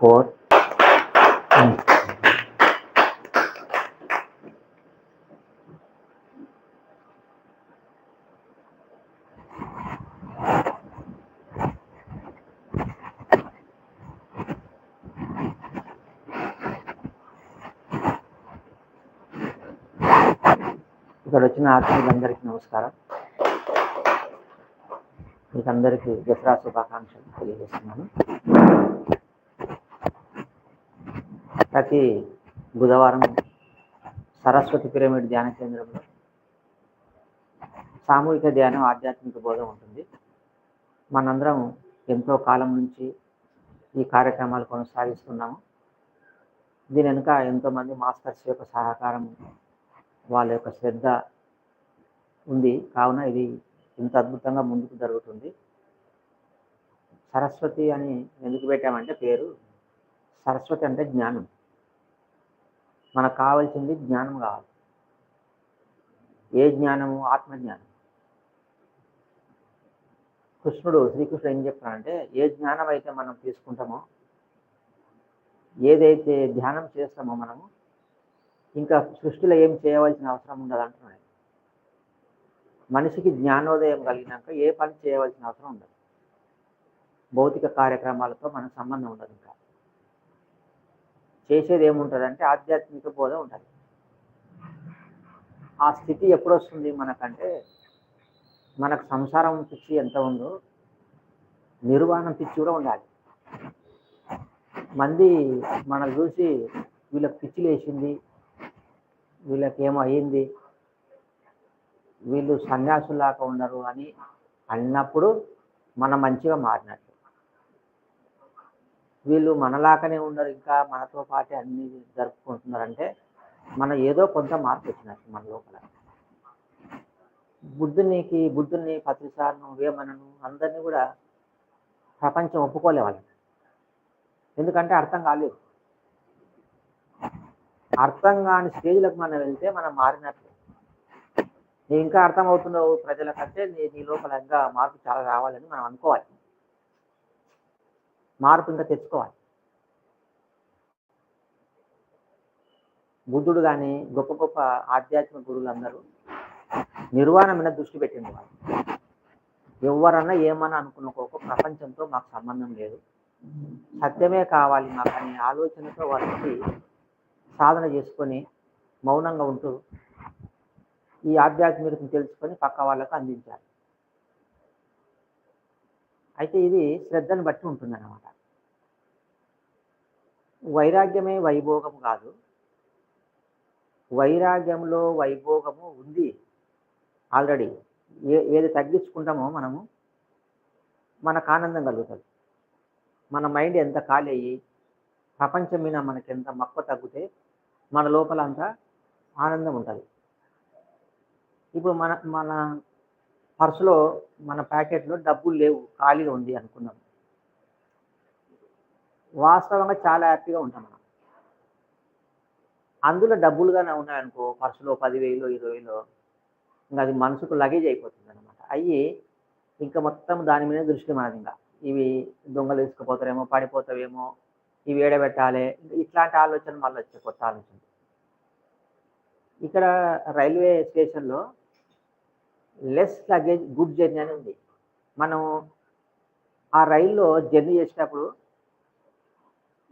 Four ఇక్కడ వచ్చిన ఆత్మీయులందరికీ నమస్కారం. మీకు అందరికీ దసరా శుభాకాంక్షలు తెలియజేస్తున్నాను. ప్రతి బుధవారం సరస్వతి పిరమిడ్ ధ్యాన కేంద్రంలో సామూహిక ధ్యానం ఆధ్యాత్మిక బోధ ఉంటుంది. మనందరం ఎంతో కాలం నుంచి ఈ కార్యక్రమాలు కొనసాగిస్తున్నాము. దీని వెనుక ఎంతోమంది మాస్టర్స్ యొక్క సహకారం వాళ్ళ యొక్క శ్రద్ధ ఉంది. కావున ఇది ఇంత అద్భుతంగా ముందుకు జరుగుతుంది. సరస్వతి అని ఎందుకు పెట్టామంటే పేరు? సరస్వతి అంటే జ్ఞానం. మనకు కావాల్సింది జ్ఞానం కావాలి. ఏ జ్ఞానము? ఆత్మజ్ఞానం. కృష్ణుడు శ్రీకృష్ణుడు ఏం చెప్తాడంటే ఏ జ్ఞానం అయితే మనం తీసుకుంటామో ఏదైతే ధ్యానం చేస్తామో మనము ఇంకా సృష్టిలో ఏం చేయవలసిన అవసరం ఉండదు అంటున్నాడు. మనిషికి జ్ఞానోదయం కలిగినాక ఏ పని చేయవలసిన అవసరం ఉండదు. భౌతిక కార్యక్రమాలతో మన సంబంధం ఉండదు ఇంకా. చేసేది ఏముంటుందంటే ఆధ్యాత్మిక బోధ ఉంటుంది. ఆ స్థితి ఎప్పుడు వస్తుంది మనకంటే మనకు సంసారం పిచ్చి ఎంత ఉందో నిర్వాణం పిచ్చి కూడా ఉండాలి. మంది మనం చూసి వీళ్ళకి పిచ్చి లేచింది వీళ్ళకి ఏమో అయ్యింది వీళ్ళు సన్యాసులాగా ఉన్నారు అని అన్నప్పుడు మనం మంచిగా మారినట్టు వీళ్ళు మనలాగానే ఉన్నారు ఇంకా మనతో పాటే అన్ని జరుపుకుంటున్నారంటే మన ఏదో కొంత మార్పు వచ్చినట్టు మన లోపల. బుద్ధునికి బుద్ధుని పత్రిసారను వేమనను అందరినీ కూడా ప్రపంచం ఒప్పుకోలేవాళ్ళు ఎందుకంటే అర్థం కాలేదు. అర్థం కాని స్టేజ్లకు మనం వెళ్తే మనం మారినట్లే. నీ ఇంకా అవుతున్నావు ప్రజలకంటే నీ నీ లోపల ఇంకా మార్పు చాలా రావాలని మనం అనుకోవాలి. మార్పు ఇంకా తెచ్చుకోవాలి. బుద్ధుడు కానీ గొప్ప గొప్ప ఆధ్యాత్మిక గురువులు అందరూ నిర్వాణం మీద దృష్టి పెట్టింది వాళ్ళు. ఎవరన్నా ఏమన్నా అనుకున్నకోక ప్రపంచంతో మాకు సంబంధం లేదు. సత్యమే కావాలి మాకు అనే ఆలోచనతో వాళ్ళకి సాధన చేసుకొని మౌనంగా ఉంటూ ఈ ఆధ్యాత్మికతను తెలుసుకొని పక్క వాళ్ళకు అందించాలి అయితే ఇది శ్రద్ధను బట్టి ఉంటుందన్నమాట. వైరాగ్యమే వైభోగము కాదు. వైరాగ్యంలో వైభోగము ఉంది. ఆల్రెడీ ఏ ఏది తగ్గించుకుంటామో మనము మనకు ఆనందం కలుగుతుంది. మన మైండ్ ఎంత ఖాళీ అయ్యి ప్రపంచం మీద మనకి ఎంత మక్కువ తగ్గితే మన లోపల అంతా ఆనందం ఉంటుంది. ఇప్పుడు మన మన పర్సులో మన ప్యాకెట్లో డబ్బులు లేవు ఖాళీగా ఉంది అనుకున్నాం. వాస్తవంగా చాలా హ్యాపీగా ఉంటాం మనం. అందులో డబ్బులుగానే ఉన్నాయనుకో పర్సులో పదివేలు ఇరవై వేలు ఇంకా అది మనసుకు లగేజ్ అయిపోతుంది అనమాట అయ్యి ఇంకా మొత్తం దాని మీద దృష్టి మనది ఇంకా. ఇవి దొంగలు తీసుకుపోతారేమో పడిపోతావేమో ఇవి ఏడబెట్టాలి ఇట్లాంటి ఆలోచన మళ్ళీ వచ్చే కొత్త ఆలోచన. ఇక్కడ రైల్వే స్టేషన్లో లెస్ లగేజ్ గుడ్ జర్నీ అని ఉంది. మనం ఆ రైల్లో జర్నీ చేసేటప్పుడు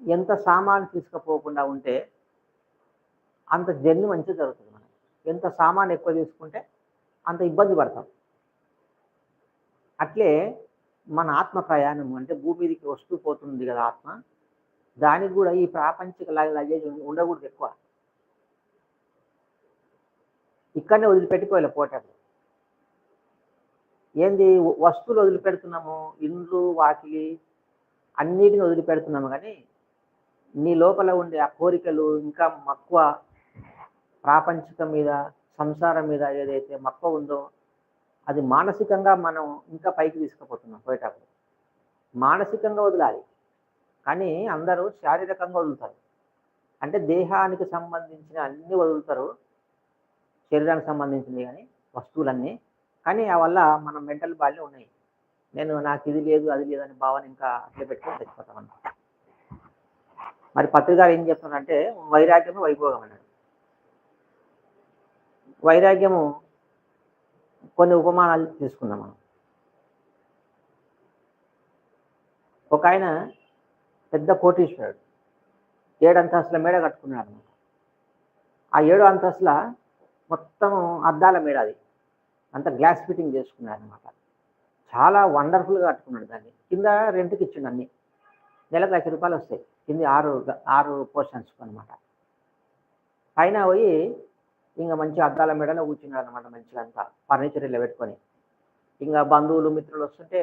ఎంత సామాను తీసుకుపోకుండా ఉంటే అంత జర్నీ మంచిగా జరుగుతుంది మనం ఎంత సామాన్ ఎక్కువ తీసుకుంటే అంత ఇబ్బంది పడతాం. అట్లే మన ఆత్మ ప్రయాణం అంటే భూమి మీదకి వస్తూ పోతుంది కదా ఆత్మ. దానికి కూడా ఈ ప్రాపంచిక లగేజ్ ఉండకూడదు ఎక్కువ. ఇక్కడనే వదిలిపెట్టుకోవాలి పోటప్పుడు ఏంది వస్తువులు వదిలిపెడుతున్నాము ఇండ్లు వాకిలి అన్నిటిని వదిలిపెడుతున్నాము కానీ నీ లోపల ఉండే ఆ కోరికలు ఇంకా మక్కువ ప్రాపంచికం మీద సంసారం మీద ఏదైతే మక్కువ ఉందో అది మానసికంగా మనం ఇంకా పైకి తీసుకుపోతున్నాం పోయేటప్పుడు. మానసికంగా వదలాలి. కానీ అందరూ శారీరకంగా వదులుతారు. అంటే దేహానికి సంబంధించిన అన్ని వదులుతారు. శరీరానికి సంబంధించినవి కానీ వస్తువులన్నీ. కానీ ఆ వల్ల మన మెంటల్ బాడీలో ఉన్నాయి. నేను నాకు ఇది లేదు అది లేదు అనే భావన ఇంకా అట్లే పెట్టుకొని తెచ్చిపోతామన్నమాట మరి పత్రికారు ఏం చెప్తున్నారంటే వైరాగ్యము వైభోగం అన్నాడు వైరాగ్యము కొన్ని ఉపమానాలు తీసుకుందాం మనం. ఒక ఆయన పెద్ద కోటీశ్వరుడు ఏడు అంతస్తుల మేడ కట్టుకున్నాడు అనమాట ఆ ఏడు అంతస్తుల మొత్తం అద్దాల మేడ అది. అంత గ్లాస్ ఫిట్టింగ్ చేసుకున్నాడు అనమాట చాలా వండర్ఫుల్గా కట్టుకున్నాడు దాన్ని. కింద రెంట్కి ఇచ్చిండు అన్ని. నెలకు లక్ష రూపాయలు వస్తాయి. కింద ఆరు ఆరు పోర్షన్స్ అనమాట పైన పోయి ఇంకా మంచి అద్దాల మెడలో కూర్చున్నాడు అనమాట మంచిగా అంతా ఫర్నిచర్ ఇలా పెట్టుకొని. ఇంకా బంధువులు మిత్రులు వస్తుంటే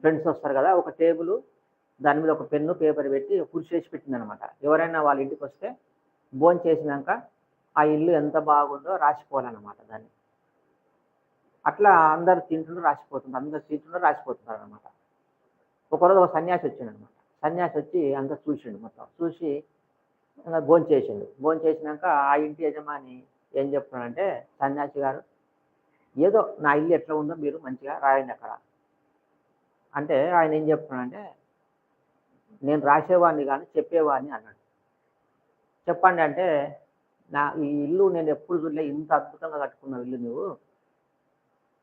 ఫ్రెండ్స్ వస్తారు కదా ఒక టేబుల్ దాని మీద ఒక పెన్ను పేపర్ పెట్టి కుర్చీ వేసి పెట్టిందనమాట ఎవరైనా వాళ్ళ ఇంటికి వస్తే భోజనం చేసినాక ఆ ఇల్లు ఎంత బాగుందో రాసిపోవాలన్నమాట దాన్ని. అట్లా అందరు తింటుండ్రు రాసిపోతుంటారు అందరు తింటుండ్రు రాసిపోతున్నారు అనమాట ఒకరోజు ఒక సన్యాసి వచ్చిందనమాట సన్యాసి వచ్చి అంతా చూసిండు మొత్తం. చూసి భోజనం చేసిండు. భోజనం చేసినాక ఆ ఇంటి యజమాని ఏం చెప్తున్నాడంటే సన్యాసి గారు ఏదో నా ఇల్లు ఎట్లా ఉందో మీరు మంచిగా రాయండి అక్కడ. అంటే ఆయన ఏం చెప్తున్నాడంటే నేను రాసేవాడిని కానీ చెప్పేవాడిని అన్నాడు. చెప్పండి అంటే నా ఈ ఇల్లు నేను ఎప్పుడు చూడలే ఇంత అద్భుతంగా కట్టుకున్నావు ఇల్లు నువ్వు.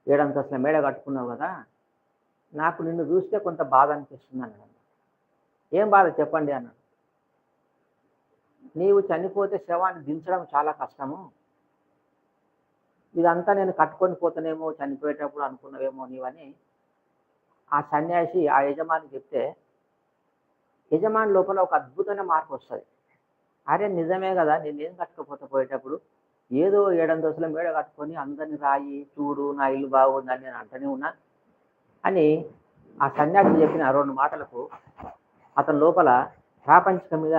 ఏడంతస్తుల మేడ కట్టుకున్నావు కదా. నాకు నిన్ను చూస్తే కొంత బాధ అనిపిస్తుంది అన్నాడు ఏం బాధ చెప్పండి అన్నాడు. నీవు చనిపోతే శవాన్ని దించడం చాలా కష్టము. ఇదంతా నేను కట్టుకొని పోతానేమో చనిపోయేటప్పుడు అనుకున్నవేమో నీవని ఆ సన్యాసి ఆ యజమాని చెప్తే యజమాని లోపల ఒక అద్భుతమైన మార్పు వస్తుంది. అరే నిజమే కదా నేను ఏం కట్టుకోపోతే పోయేటప్పుడు? ఏదో ఏడంతస్తుల మేడ కట్టుకొని అందరిని రాయి చూడు నా ఇల్లు బాగుందని నేను అంటనే ఉన్నా. అని ఆ సన్యాసి చెప్పిన రెండు మాటలకు అతని లోపల ప్రాపంచికం మీద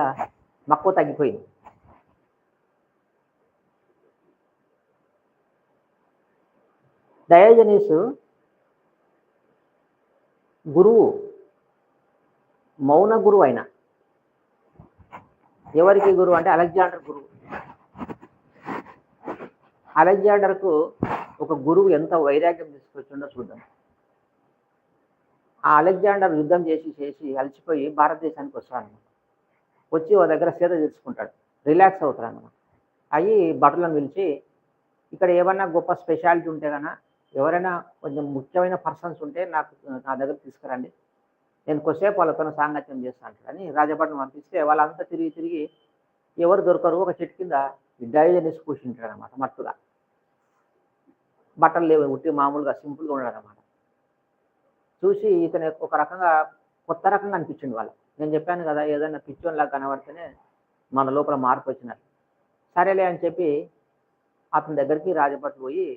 మక్కువ తగ్గిపోయింది. డయోజనీసు గురువు మౌన గురువు అయిన. ఎవరికి గురువు అంటే అలెగ్జాండర్ గురువు. అలెగ్జాండర్కు ఒక గురువు ఎంత వైరాగ్యం తీసుకొచ్చిండో చూద్దాం. ఆ అలెగ్జాండర్ యుద్ధం చేసి చేసి అలసిపోయి భారతదేశానికి వస్తాడు వచ్చి ఓ దగ్గర సేద తీర్చుకుంటాడు రిలాక్స్ అవుతాడు అన్నమాట అయ్యి బట్టలను పిలిచి ఇక్కడ ఏమన్నా గొప్ప స్పెషాలిటీ ఉంటే కన్నా ఎవరైనా కొంచెం ముఖ్యమైన పర్సన్స్ ఉంటే నాకు నా దగ్గర తీసుకురండి. నేను కొద్దిసేపు వాళ్ళతో సాంగత్యం చేస్తాను అని రాజపట్నం పంపిస్తే వాళ్ళంతా తిరిగి తిరిగి ఎవరు దొరకరు ఒక చెట్టు కింద డైజనీస్ కూర్చుంటాడు అనమాట మట్టుగా. బట్టలు లేవు ఉట్టి మామూలుగా సింపుల్గా ఉన్నాడు అనమాట చూసి ఇతను ఒక రకంగా కొత్త రకంగా అనిపించింది వాళ్ళు నేను చెప్పాను కదా ఏదైనా పిచ్చోన్లాగా కనబడితేనే మన లోపల మార్పు వచ్చినట్టు. సరేలే అని చెప్పి అతని దగ్గరికి రాజభట్ పోయి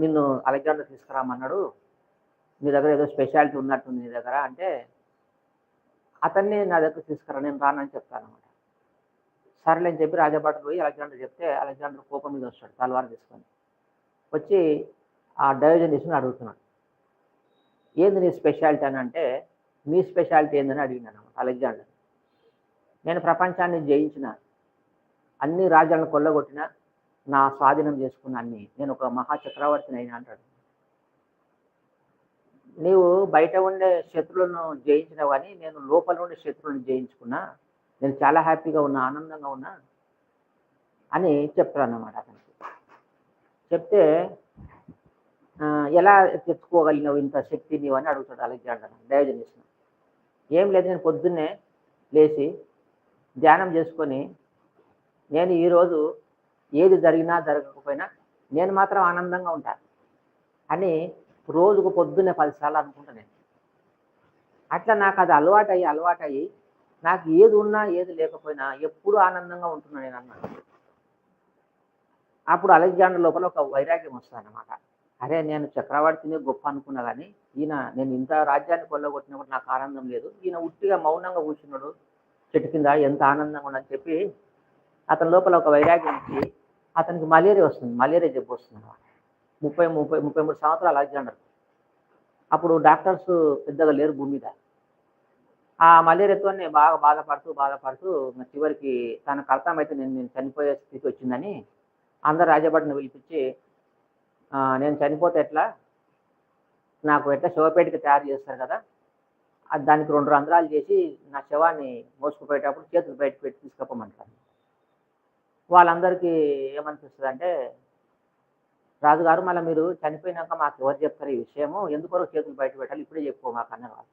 నిన్ను అలెగ్జాండర్ తీసుకురామన్నాడు. నీ దగ్గర ఏదో స్పెషాలిటీ ఉన్నట్టుంది నీ దగ్గర అంటే అతన్ని నా దగ్గర తీసుకురా నేను రానని చెప్తాను అనమాట సరేలే అని చెప్పి రాజభట్ పోయి అలెగ్జాండర్ చెప్తే అలెగ్జాండర్ కోపం మీద వస్తాడు తలవారు తీసుకొని. వచ్చి ఆ డయోజనీస్ని అడుగుతున్నాడు. ఏంది నీ స్పెషాలిటీ అని అంటే మీ స్పెషాలిటీ ఏందని అడిగినాను అలెగ్జాండర్. నేను ప్రపంచాన్ని జయించిన అన్ని రాజ్యాలను కొల్లగొట్టిన నా స్వాధీనం చేసుకున్న అన్ని నేను ఒక మహా చక్రవర్తిని అయినా అంటాడు. నీవు బయట ఉండే శత్రువులను జయించినావు కానీ నేను లోపల ఉండే శత్రువులను జయించుకున్నా నేను చాలా హ్యాపీగా ఉన్నా ఆనందంగా ఉన్నా అని చెప్తాను అన్నమాట అతనికి. చెప్తే ఎలా తెచ్చుకోగలిగినావు ఇంత శక్తి నీవు అని అడుగుతాడు అలెగ్జాండర్. డయోజనీస్ ఏం లేదు నేను పొద్దున్నే లేచి ధ్యానం చేసుకొని నేను ఈరోజు ఏది జరిగినా జరగకపోయినా నేను మాత్రం ఆనందంగా ఉంటాను అని రోజుకు పొద్దున్నే పదిసార్లు అనుకుంటా నేను. అట్లా నాకు అది అలవాటయ్యి అలవాటయ్యి నాకు ఏది ఉన్నా ఏది లేకపోయినా ఎప్పుడూ ఆనందంగా ఉంటున్నాను నేను అన్నాను అప్పుడు అలెగ్జాండర్ లోపల ఒక వైరాగ్యం వస్తుంది అన్నమాట అరే నేను చక్రవర్తిని గొప్ప అనుకున్నా కానీ ఈయన నేను ఇంత రాజ్యాన్ని కొల్లగొట్టినప్పుడు నాకు ఆనందం లేదు. ఈయన ఉట్టిగా మౌనంగా కూర్చున్నాడు. చెట్టు కింద ఎంత ఆనందంగా ఉందని చెప్పి అతని లోపల ఒక వైరాగ్యం వచ్చి అతనికి మలేరియా వస్తుంది. మలేరియా జబ్బు వస్తుంది ముప్పై ముప్పై ముప్పై మూడు సంవత్సరాలు అలెగ్జాండర్. అప్పుడు డాక్టర్స్ పెద్దగా లేరు భూమి మీద. ఆ మలేరియాతోనే బాగా బాధపడుతూ బాధపడుతూ చివరికి తనకు అర్థమైతే నేను నేను చనిపోయే స్థితి వచ్చిందని అందరు రాజభట్ని పిలిపించి నేను చనిపోతే ఎట్లా? నాకు ఎట్లా శివపేటకి తయారు చేస్తారు కదా? అది దానికి రెండు రంధ్రాలు చేసి నా శవాన్ని మోసుకుపోయేటప్పుడు చేతులు బయట పెట్టి తీసుకుపోమంటారు. వాళ్ళందరికీ ఏమనిపిస్తుంది అంటే రాజుగారు మళ్ళీ మీరు చనిపోయినాక మాకు ఎవరు చెప్తారు ఈ విషయము? ఎందుకొరకు చేతులు బయట పెట్టాలి? ఇప్పుడే చెప్పుకో మాకు అన్నవాళ్ళు.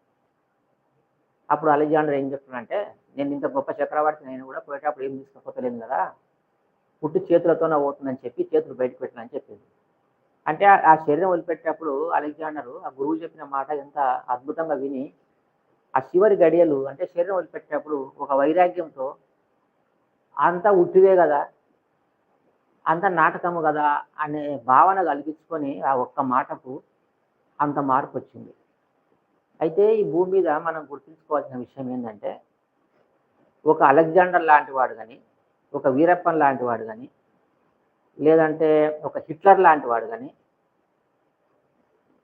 అప్పుడు అలెగ్జాండర్ ఏం చెప్తున్నాడంటే నేను ఇంత గొప్ప చక్రవర్తి నేను కూడా పోయేటప్పుడు ఏం తీసుకుపోతలేను కదా? పుట్టి చేతులతోనే పోతుందని చెప్పి చేతులు బయట పెట్టాలని చెప్పింది. అంటే ఆ- శరీరం వదిలిపెట్టేటప్పుడు అలెగ్జాండర్ ఆ గురువు చెప్పిన మాట ఎంత అద్భుతంగా విని ఆ చివరి గడియలు అంటే శరీరం వదిలిపెట్టేటప్పుడు ఒక వైరాగ్యంతో అంతా ఉట్టివే కదా అంత నాటకము కదా అనే భావన కలిగించుకొని ఆ ఒక్క మాటకు అంత మార్పు వచ్చింది. అయితే ఈ భూమి మీద మనం గుర్తుంచుకోవాల్సిన విషయం ఏంటంటే ఒక అలెగ్జాండర్ లాంటి వాడు కానీ ఒక వీరప్పన్ లాంటి వాడు కానీ లేదంటే ఒక హిట్లర్ లాంటి వాడు కానీ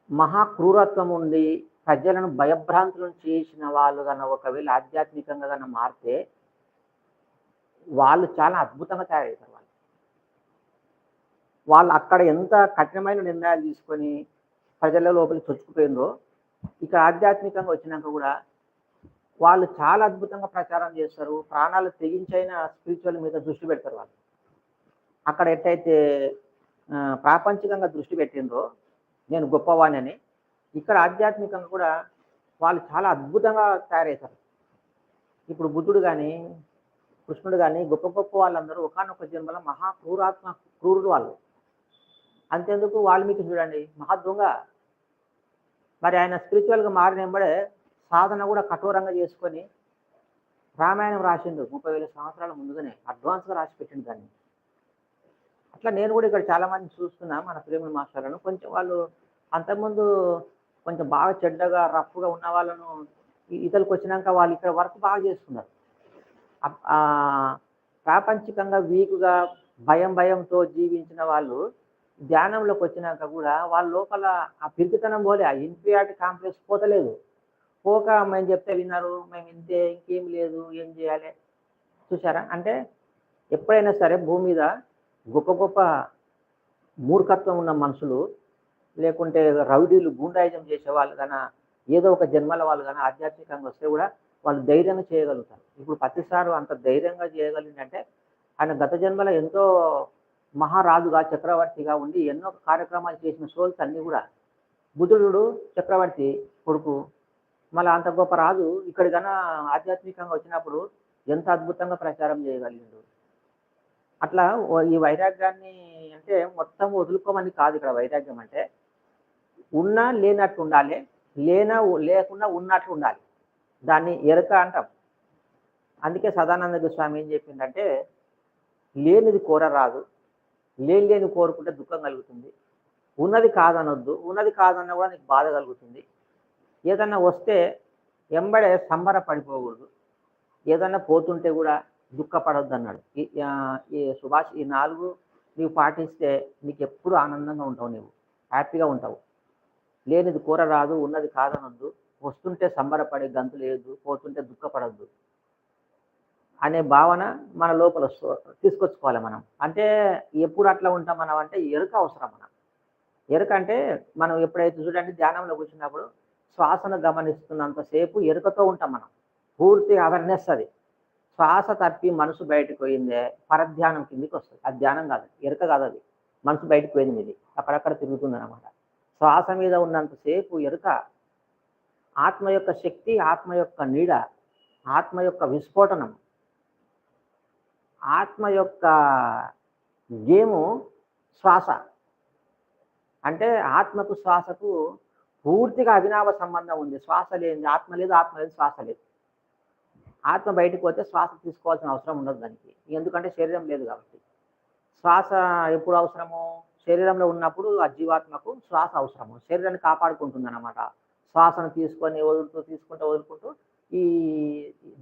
మహా క్రూరత్వం ఉండి ప్రజలను భయభ్రాంతులను చేసిన వాళ్ళు కన్నా ఒకవేళ ఆధ్యాత్మికంగా కన్నా మారితే వాళ్ళు చాలా అద్భుతంగా తయారవుతారు వాళ్ళు. వాళ్ళు అక్కడ ఎంత కఠినమైన నిర్ణయాలు తీసుకొని ప్రజల లోపలికి చొచ్చుకుపోయిందో ఇక్కడ ఆధ్యాత్మికంగా వచ్చినాక కూడా వాళ్ళు చాలా అద్భుతంగా ప్రచారం చేస్తారు. ప్రాణాలు తెగించైన స్పిరిచువల్ మీద దృష్టి పెడతారు వాళ్ళు. అక్కడ ఎట్టయితే ప్రాపంచికంగా దృష్టి పెట్టిందో నేను గొప్పవాణి ఇక్కడ ఆధ్యాత్మికంగా కూడా వాళ్ళు చాలా అద్భుతంగా తయారవుతారు ఇప్పుడు బుద్ధుడు కానీ కృష్ణుడు కానీ గొప్ప గొప్ప వాళ్ళందరూ ఒకనొక జన్మలో మహా క్రూరాత్మ క్రూరుడు వాళ్ళు. అంతేందుకు వాల్మీకి చూడండి మహా దొంగ. మరి ఆయన స్పిరిచువల్గా మారిన వెంబడే సాధన కూడా కఠోరంగా చేసుకొని రామాయణం రాసిండు ముప్పై వేల సంవత్సరాల ముందుగానే అడ్వాన్స్గా రాసి పెట్టిండు దాన్ని. అట్లా నేను కూడా ఇక్కడ చాలా మంది చూస్తున్నా మన ప్రేమ మాస్టర్లను. కొంచెం వాళ్ళు అంతకుముందు కొంచెం బాగా చెడ్డగా రఫ్గా ఉన్న వాళ్ళను ఇతరులకు వచ్చినాక వాళ్ళు ఇక్కడ వర్క్ బాగా చేస్తున్నారు. ప్రాపంచికంగా వీకుగా భయం భయంతో జీవించిన వాళ్ళు ధ్యానంలోకి వచ్చినాక కూడా వాళ్ళ లోపల ఆ పిరికితనం పోలే. ఆ ఇన్ఫీరియారిటీ కాంప్లెక్స్ పోతలేదు. పోక మేము చెప్తే విన్నారు మేము ఇంతే ఇంకేం లేదు ఏం చేయాలి? చూసారా అంటే ఎప్పుడైనా సరే భూమి మీద గొప్ప గొప్ప మూర్ఖత్వం ఉన్న మనుషులు లేకుంటే రౌడీలు గూండాయిజం చేసే వాళ్ళు కన్నా ఏదో ఒక జన్మల వాళ్ళు కానీ ఆధ్యాత్మికంగా వస్తే కూడా వాళ్ళు ధైర్యంగా చేయగలుగుతారు. ఇప్పుడు ప్రతిసారి అంత ధైర్యంగా చేయగలిగిందంటే ఆయన గత జన్మలో ఎంతో మహారాజుగా చక్రవర్తిగా ఉండి ఎన్నో కార్యక్రమాలు చేసిన సోల్స్ అన్నీ కూడా బుధుడు చక్రవర్తి కొడుకు మళ్ళీ అంత గొప్ప రాజు ఇక్కడికన్నా ఆధ్యాత్మికంగా వచ్చినప్పుడు ఎంత అద్భుతంగా ప్రచారం చేయగలిగిండు. అట్లా ఈ వైరాగ్యాన్ని అంటే మొత్తం వదులుకోమని కాదు ఇక్కడ వైరాగ్యం అంటే. ఉన్నా లేనట్టు ఉండాలి లేనా లేకుండా ఉన్నట్లు ఉండాలి. దాన్ని ఎరక అంటాం. అందుకే సదానంద స్వామి ఏం చెప్పిందంటే లేనిది కోరరాదు లేని లేని కోరుకుంటే దుఃఖం కలుగుతుంది. ఉన్నది కాదనొద్దు ఉన్నది కాదన్నా కూడా నీకు బాధ కలుగుతుంది. ఏదన్నా వస్తే ఎంబడే పడిపోకూడదు ఏదన్నా పోతుంటే కూడా దుఃఖపడొద్దు అన్నాడు ఈ- ఈ సుభాష్ ఈ నాలుగు నీవు పాటిస్తే నీకు ఎప్పుడు ఆనందంగా ఉంటావు నీవు. హ్యాపీగా ఉంటావు. లేనిది కూర రాదు ఉన్నది కాదనొద్దు. వస్తుంటే సంబరపడే గంతు లేదు పోతుంటే దుఃఖపడద్దు అనే భావన మన లోపల తీసుకొచ్చుకోవాలి మనం. అంటే ఎప్పుడు అట్లా ఉంటాం మనం అంటే ఎరుక అవసరం మనం ఎరుక అంటే మనం ఎప్పుడైతే చూడండి ధ్యానంలో కూర్చున్నప్పుడు శ్వాసను గమనిస్తున్నంతసేపు ఎరుకతో ఉంటాం మనం. పూర్తి అవేర్నెస్ అది. శ్వాస తప్పి మనసు బయటకు పోయిందే పరధ్యానం కిందికి వస్తుంది. అది ధ్యానం కాదు ఎరుక కాదు అది. మనసు బయటకు పోయింది ఇది. అక్కడక్కడ తిరుగుతుంది అనమాట శ్వాస మీద ఉన్నంతసేపు ఎరుక ఆత్మ యొక్క శక్తి ఆత్మ యొక్క నీడ ఆత్మ యొక్క విస్ఫోటనం ఆత్మ యొక్క గేము శ్వాస. అంటే ఆత్మకు శ్వాసకు పూర్తిగా అవినావ సంబంధం ఉంది. శ్వాస లేని ఆత్మ లేదు ఆత్మ లేదు శ్వాస లేదు. ఆత్మ బయటకు పోతే శ్వాస తీసుకోవాల్సిన అవసరం ఉండదు దానికి. ఎందుకంటే శరీరం లేదు కాబట్టి. శ్వాస ఎప్పుడు అవసరము శరీరంలో ఉన్నప్పుడు ఆ జీవాత్మకు శ్వాస అవసరము. శరీరాన్ని కాపాడుకుంటుంది అనమాట శ్వాసను తీసుకొని వదులుతూ తీసుకుంటూ వదులుకుంటూ ఈ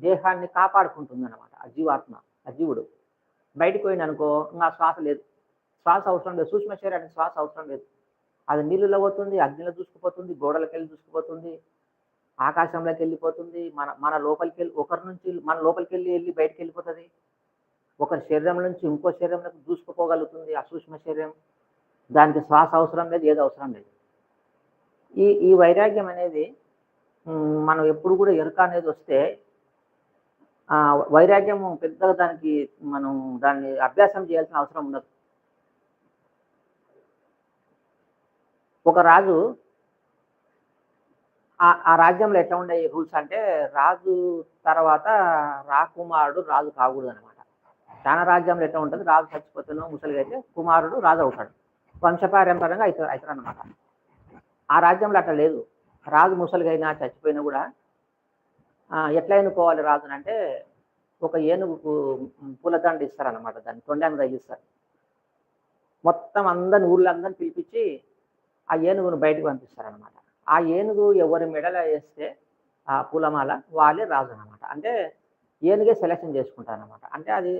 దేహాన్ని కాపాడుకుంటుంది అనమాట ఆ జీవాత్మ ఆ జీవుడు. బయటకు పోయింది అనుకో ఇంకా శ్వాస లేదు. శ్వాస అవసరం లేదు. సూక్ష్మ శరీరానికి శ్వాస అవసరం లేదు. అది నీళ్ళలో పోతుంది అగ్నిలో దూసుకుపోతుంది గోడలకెళ్ళి దూసుకుపోతుంది. ఆకాశంలోకి వెళ్ళిపోతుంది. మన మన లోపలికి వెళ్ళి ఒకరి నుంచి మన లోపలికి వెళ్ళి వెళ్ళి బయటకు వెళ్ళిపోతుంది ఒకరి శరీరం నుంచి ఇంకో శరీరంలోకి దూసుకుపోగలుగుతుంది ఆ సూక్ష్మ శరీరం. దానికి శ్వాస అవసరం లేదు ఏది అవసరం లేదు. ఈ ఈ వైరాగ్యం అనేది మనం ఎప్పుడు కూడా ఎరుక అనేది వస్తే వైరాగ్యం పెద్దగా దానికి మనం దాన్ని అభ్యాసం చేయాల్సిన అవసరం ఉండదు. ఒక రాజు ఆ ఆ రాజ్యంలో ఎట్లా ఉండే రూల్స్ అంటే రాజు తర్వాత రాకుమారుడు రాజు కాకూడదు అనమాట తన రాజ్యంలో ఎట్లా ఉంటుంది? రాజు చచ్చిపోతున్న ముసలిగా అయితే కుమారుడు రాజు అవుతాడు. వంశపారంపరంగా అవుతారు అవుతారు అనమాట ఆ రాజ్యంలో అట్లా లేదు. రాజు ముసలిగా అయినా చచ్చిపోయినా కూడా ఎట్లా ఎన్నుకోవాలి రాజుని అంటే ఒక ఏనుగుకు పూలదండ ఇస్తారనమాట దాన్ని తొండానికి తగిలిస్తారు మొత్తం అందరిని ఊళ్ళందరిని పిలిపించి ఆ ఏనుగును బయటకు పంపిస్తారనమాట ఆ ఏనుగు ఎవరి మెడల వేస్తే ఆ పూలమాల వాళ్ళే రాజు అనమాట అంటే ఏనుగే సెలెక్షన్ చేసుకుంటారనమాట అంటే అది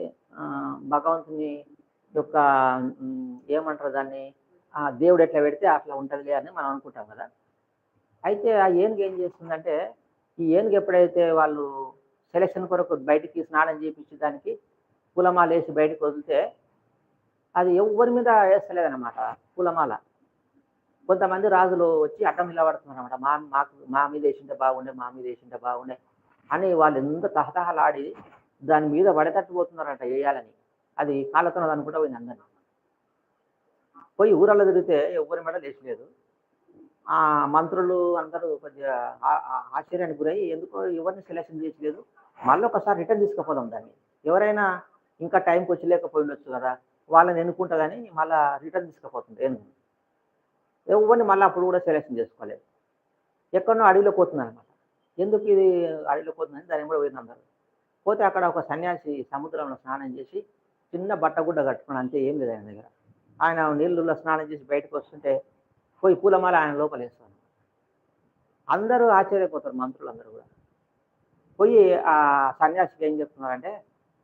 భగవంతుని యొక్క ఏమంటారు దాన్ని? ఆ దేవుడు ఎట్లా పెడితే అట్లా ఉంటుందిలే అని మనం అనుకుంటాం కదా. అయితే ఆ ఏనుగు ఏం చేస్తుందంటే ఈ ఏనుగు ఎప్పుడైతే వాళ్ళు సెలెక్షన్ కొరకు బయటికి స్నానం చేయించి దానికి పూలమాల వేసి బయటకు వదిలితే అది ఎవరి మీద వేస్తలేదన్నమాట పూలమాల. కొంతమంది రాజులు వచ్చి అడ్డం నిలబడుతున్నారు అనమాట మా మాకు మా మీద వేసింటే బాగుండే మా మీద వేసింటే బాగుండే అని వాళ్ళు ఎంత తహతహలాడి దాని మీద పడతట్టుపోతున్నారంట వేయాలని అది కాళ్ళతో అనుకుంటా పోయింది అందరినీ. పోయి ఊరల్లో తిరిగితే ఎవరి మెడ లేచలేదు. ఆ మంత్రులు అందరూ కొద్దిగా ఆశ్చర్యానికి గురై ఎందుకో ఎవరిని సెలెక్షన్ చేయలేదు మళ్ళీ ఒకసారి రిటర్న్ తీసుకుపోదాం దాన్ని. ఎవరైనా ఇంకా టైంకి వచ్చి లేకపోయి ఉండొచ్చు కదా వాళ్ళని ఎన్నుకుంటుందని మళ్ళీ రిటర్న్ తీసుకుపోతుంది. ఏనుగు ఎవరిని మళ్ళీ అప్పుడు కూడా సెలెక్షన్ చేసుకోలేదు. ఎక్కడనో అడవిలో పోతుంది అనమాట ఎందుకు ఇది అడవిలో పోతుందని దాన్ని కూడా పోయింది అందరు. పోతే అక్కడ ఒక సన్యాసి సముద్రంలో స్నానం చేసి చిన్న బట్టగుడ్డ కట్టుకుని అంతే ఏం లేదు ఆయన దగ్గర. ఆయన నీళ్ళల్లో స్నానం చేసి బయటకు వస్తుంటే పోయి పూలమాల ఆయన లోపల వేస్తాను అందరూ ఆశ్చర్యపోతారు మంత్రులు అందరూ కూడా. పోయి ఆ సన్యాసికి ఏం చెప్తున్నారంటే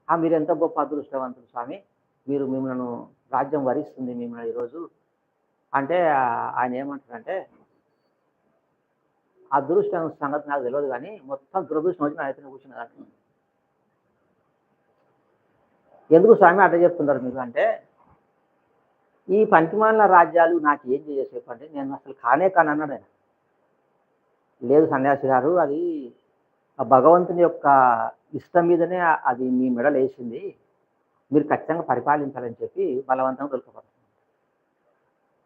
ఆ మీరు ఎంత గొప్ప అదృష్టవంతుడు స్వామి. మీరు మిమ్మల్ని రాజ్యం వరిస్తుంది మిమ్మల్ని ఈరోజు. అంటే ఆయన ఏమంటారంటే అదృష్టం సంగతి నాకు తెలియదు కానీ మొత్తం దురదృష్టం వచ్చి నా ఎత్తున కూర్చున్నది ఎందుకు స్వామి అట్లా చెప్తున్నారు మీరు అంటే ఈ పంచమాల రాజ్యాలు నాకు ఏం చేసేపండి నేను అసలు కానే కాను అన్నాడు ఆయన. లేదు సన్యాసి గారు అది ఆ భగవంతుని యొక్క ఇష్టం మీదనే అది మీ మెడలు వేసింది మీరు ఖచ్చితంగా పరిపాలించాలని చెప్పి బలవంతంగా తొలకపోతారు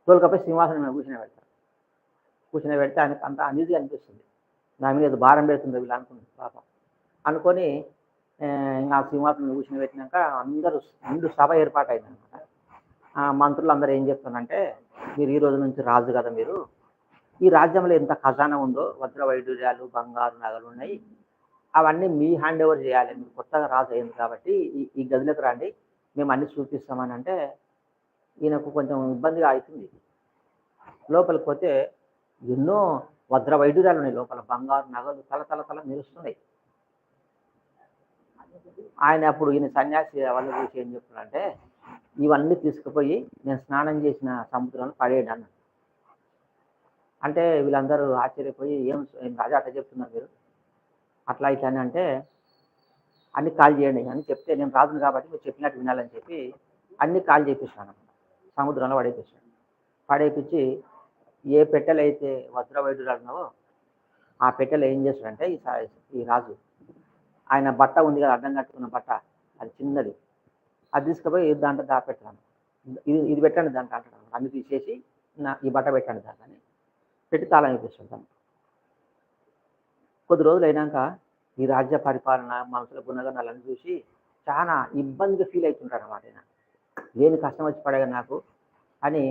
తోలుకపోయి సింహాసనం మీద కూర్చుని పెడతారు కూర్చుని పెడితే ఆయనకు అంత అనేది అనిపిస్తుంది. నా మీద ఏదో భారం పెడుతుంది వీళ్ళు అనుకుంది పాపం. అనుకొని ఆ, ఇంకా సింహాసనం మీద కూర్చుని పెట్టినాక అందరూ నిండు సభ ఏర్పాటైంది అనమాట మంత్రులు అందరూ ఏం చెప్తున్నారంటే మీరు ఈ రోజు నుంచి రాజు కదా మీరు. ఈ రాజ్యంలో ఎంత ఖజానా ఉందో వజ్ర వైడూర్యాలు బంగారు నగలు ఉన్నాయి. అవన్నీ మీ హ్యాండ్ ఓవర్ చేయాలి. మీరు కొత్తగా రాజు అయింది కాబట్టి ఈ ఈ గదిలోకి రండి. మేము అన్ని చూపిస్తామని అంటే ఈయనకు కొంచెం ఇబ్బందిగా అవుతుంది. లోపలికి పోతే ఎన్నో వజ్ర వైడ్యురాలు ఉన్నాయి లోపల. బంగారు నగలు తల తల తల మెరుస్తున్నాయి. ఆయన అప్పుడు ఈయన సన్యాసి వాళ్ళ చూసి ఏం చెప్తున్నారంటే ఇవన్నీ తీసుకుపోయి నేను స్నానం చేసిన సముద్రంలో పడేయడాను అన్నాడు అంటే వీళ్ళందరూ ఆశ్చర్యపోయి ఏం రాజా అట్లా చెప్తున్నారు మీరు? అట్లా ఇట్లా అని అంటే అన్ని కాల్ చేయండి అని చెప్తే నేను రాదును కాబట్టి మీరు చెప్పినట్టు వినాలని చెప్పి అన్ని కాల్ చేపిస్తాను. సముద్రంలో పడేపించాడు పడేపించి ఏ పెట్టెలు అయితే వజ్ర ఆ పెట్టెలు ఏం చేస్తాడంటే ఈ ఈ రాజు ఆయన బట్ట ఉంది కదా అడ్డం కట్టుకున్న బట్ట అది చిన్నది. అది తీసుకుపోయి దాంట్లో దాపెట్టాను ఇది ఇది పెట్టండి దాంట్లో అంటాడు. అన్ని తీసేసి నా ఈ బట్ట పెట్టండి దాన్ని పెట్టి తాళం ఇప్పిస్తుంటాను కొద్ది రోజులు అయినాక ఈ రాజ్య పరిపాలన మనుషుల గుణగణాలను చూసి చాలా ఇబ్బందిగా ఫీల్ అవుతుంటాడు అన్నమాట ఆయన. లేని కష్టం వచ్చి పడగా నాకు? అని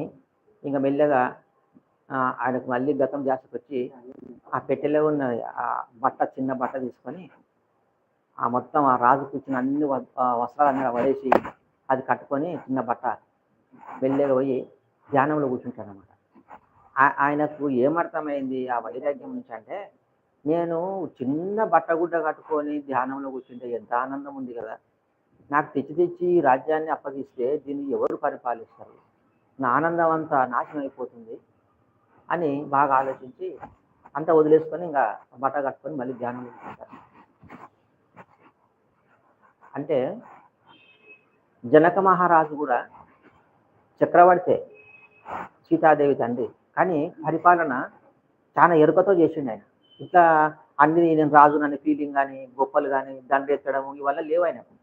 ఇంకా మెల్లగా ఆయనకు మళ్ళీ గతం జాస్తికి వచ్చి ఆ పెట్టెలో ఉన్న ఆ బట్ట చిన్న బట్ట తీసుకొని ఆ మొత్తం ఆ రాజు కూర్చున్న అన్ని వస్త్రాలన్నీ పడేసి అది కట్టుకొని చిన్న బట్ట మెల్లగా పోయి ధ్యానంలో కూర్చుంటాను అనమాట ఆయనకు ఏమర్థమైంది ఆ వైరాగ్యం నుంచి అంటే నేను చిన్న బట్టగుడ్డ కట్టుకొని ధ్యానంలో కూర్చుంటే ఎంత ఆనందం ఉంది కదా? నాకు తెచ్చి తెచ్చి ఈ రాజ్యాన్ని అప్పగిస్తే దీన్ని ఎవరు పరిపాలిస్తారు? నా ఆనందం అంతా నాశనం అయిపోతుంది అని బాగా ఆలోచించి అంతా వదిలేసుకొని ఇంకా బట్ట కట్టుకొని మళ్ళీ ధ్యానం చేసుకుంటారు అంటే జనక మహారాజు కూడా చక్రవర్తే సీతాదేవి తండ్రి. కానీ పరిపాలన చాలా ఎరుకతో చేసిండు ఆయన. ఇట్లా అన్ని నేను రాజు అనే ఫీలింగ్ కానీ గొప్పలు కానీ దండెత్తడం ఇవల్ల లేవు ఆయనకు.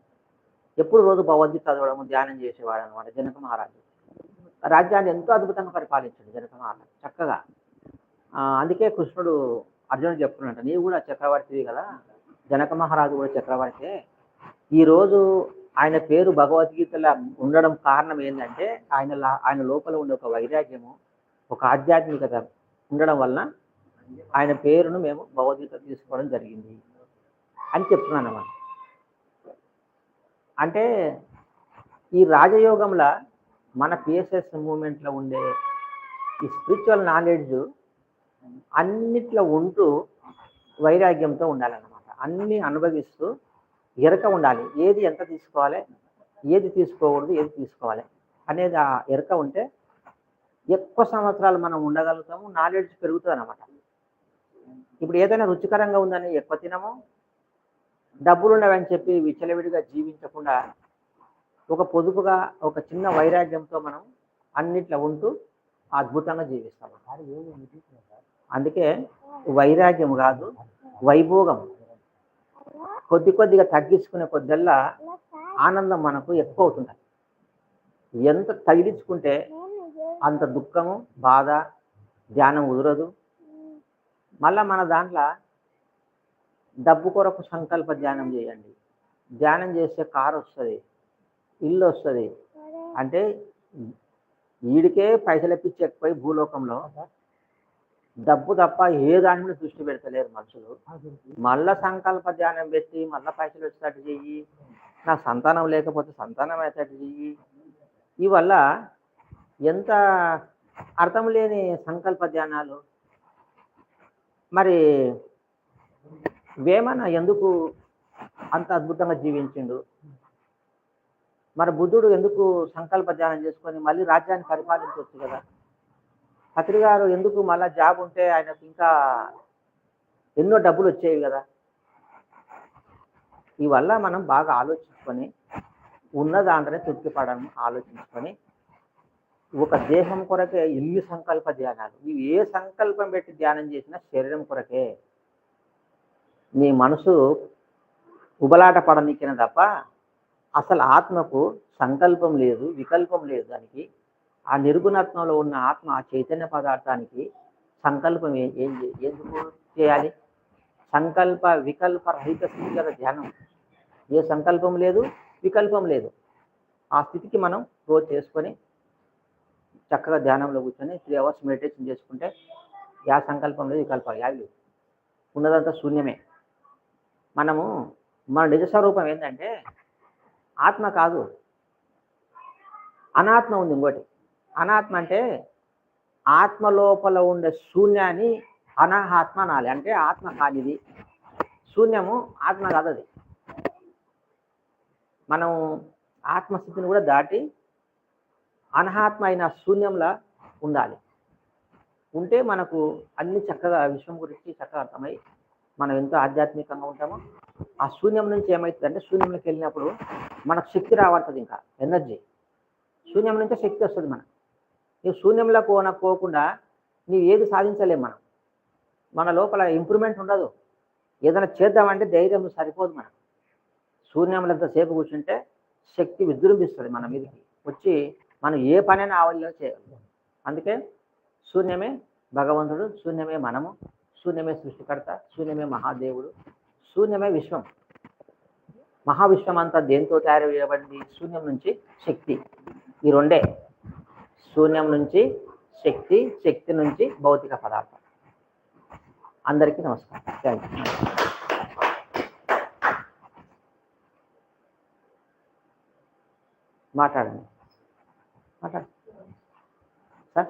ఎప్పుడు రోజు భగవద్గీత చదవడం ధ్యానం చేసేవాడు అనమాట జనక మహారాజు. రాజ్యాన్ని ఎంతో అద్భుతంగా పరిపాలించాడు జనక మహారాజు చక్కగా. అందుకే కృష్ణుడు అర్జునుడు చెప్తున్నాడు నీవు కూడా చక్రవర్తివి కదా? జనక మహారాజు కూడా చక్రవర్తి. ఈరోజు ఆయన పేరు భగవద్గీతలో ఉండడం కారణం ఏంటంటే ఆయన ఆయన లోపల ఉండే ఒక వైరాగ్యము ఒక ఆధ్యాత్మికత ఉండడం వలన ఆయన పేరును మేము భగవద్గీత తీసుకోవడం జరిగింది అని చెప్తున్నాను అన్నమాట. అంటే ఈ రాజయోగంలో మన పిఎస్ఎస్ మూమెంట్లో ఉండే ఈ స్పిరిచువల్ నాలెడ్జ్ అన్నిట్లో ఉంటూ వైరాగ్యంతో ఉండాలన్నమాట. అన్నీ అనుభవిస్తూ ఎరక ఉండాలి. ఏది ఎంత తీసుకోవాలి? ఏది తీసుకోకూడదు? ఏది తీసుకోవాలి? అనేది ఆ ఎరక ఉంటే ఎక్కువ సంవత్సరాలు మనం ఉండగలుగుతాము నాలెడ్జ్ పెరుగుతుంది అనమాట ఇప్పుడు ఏదైనా రుచికరంగా ఉందని ఎక్కువ తినము డబ్బులు ఉండవని చెప్పి విచ్చలవిడిగా జీవించకుండా ఒక పొదుపుగా ఒక చిన్న వైరాగ్యంతో మనం అన్నిట్లో ఉంటూ అద్భుతంగా జీవిస్తాం. అందుకే వైరాగ్యం కాదు వైభోగం. కొద్ది కొద్దిగా తగ్గించుకునే కొద్దల్లా ఆనందం మనకు ఎక్కువ అవుతుంది ఎంత తగిలించుకుంటే అంత దుఃఖము బాధ ధ్యానం కుదరదు. మళ్ళా మన దాంట్లో డబ్బు కొరకు సంకల్ప ధ్యానం చేయండి. ధ్యానం చేస్తే కారు వస్తుంది ఇల్లు వస్తుంది. అంటే వీడికే పైసలు ఎప్పించకపోయి భూలోకంలో డబ్బు తప్ప ఏ దాని మీద దృష్టి పెడతలేరు మనుషులు. మళ్ళా సంకల్ప ధ్యానం పెట్టి మళ్ళా పైసలు వచ్చేటట్టు చెయ్యి నా సంతానం లేకపోతే సంతానం అయ్యేటట్టు చెయ్యి. ఈ వల్ల ఎంత అర్థం లేని సంకల్ప ధ్యానాలు. మరి వేమన ఎందుకు అంత అద్భుతంగా జీవించిండు? మరి బుద్ధుడు ఎందుకు సంకల్ప ధ్యానం చేసుకొని మళ్ళీ రాజ్యాన్ని పరిపాలించవచ్చు కదా? ఖత్రి గారు ఎందుకు మళ్ళీ జాబ్ ఉంటే ఆయనకు ఇంకా ఎన్నో డబ్బులు వచ్చేవి కదా? ఈ వల్ల మనం బాగా ఆలోచించుకొని ఉన్న దాంట్లోనే తృప్తి పడడం ఆలోచించుకొని ఒక దేహం కొరకే ఎన్ని సంకల్ప ధ్యానాలు? ఇవి ఏ సంకల్పం పెట్టి ధ్యానం చేసినా శరీరం కొరకే. నీ మనసు ఉబలాట పడనిక్కిన తప్ప అసలు ఆత్మకు సంకల్పం లేదు వికల్పం లేదు దానికి. ఆ నిర్గుణత్వంలో ఉన్న ఆత్మ ఆ చైతన్య పదార్థానికి సంకల్పం ఏం ఎందుకు చేయాలి? సంకల్ప వికల్ప రహిత స్థితి గల ధ్యానం. ఏ సంకల్పం లేదు వికల్పం లేదు. ఆ స్థితికి మనం రోజు చేసుకొని చక్కగా ధ్యానంలో కూర్చొని త్రీ అవర్స్ మెడిటేషన్ చేసుకుంటే యా సంకల్పం లేదు వికల్పాలు యావి లేవు. ఉన్నదంతా శూన్యమే. మనము మన నిజ స్వరూపం ఏంటంటే ఆత్మ కాదు. అనాత్మ ఉంది ఇంకోటి. అనాత్మ అంటే ఆత్మ లోపల ఉండే శూన్యాన్ని అనాహాత్మ అనాలి. అంటే ఆత్మ కానిది. శూన్యము ఆత్మ కాదది అది. మనం ఆత్మస్థితిని కూడా దాటి అనహాత్మ అయిన శూన్యంలా ఉండాలి. ఉంటే మనకు అన్ని చక్కగా విశ్వం గురించి చక్కగా అర్థమై మనం ఎంతో ఆధ్యాత్మికంగా ఉంటామో ఆ శూన్యం నుంచి ఏమవుతుంది అంటే శూన్యంలోకి వెళ్ళినప్పుడు మనకు శక్తి రాబడుతుంది ఇంకా ఎనర్జీ. శూన్యం నుంచే శక్తి వస్తుంది మనకు. నీవు శూన్యంలో పోన పోకుండా నీవు ఏది సాధించలేము మనం. మన లోపల ఇంప్రూవ్మెంట్ ఉండదు. ఏదైనా చేద్దామంటే ధైర్యం సరిపోదు మనకు. శూన్యంలో ఎంతసేపు కూర్చుంటే శక్తి విజృంభిస్తుంది మన మీదకి. వచ్చి మనం ఏ పనైనా ఆవలిలో చేయాలి. అందుకే శూన్యమే భగవంతుడు శూన్యమే మనము. శూన్యమే సృష్టికర్త శూన్యమే మహాదేవుడు శూన్యమే విశ్వం. మహావిశ్వం అంతా దేంతో తయారు చేయబడింది శూన్యం నుంచి శక్తి. ఈ రెండే. శూన్యం నుంచి శక్తి శక్తి నుంచి భౌతిక పదార్థం. అందరికీ నమస్కారం. థ్యాంక్ యూ మాట్లాడండి. మాట్లాడ సార్?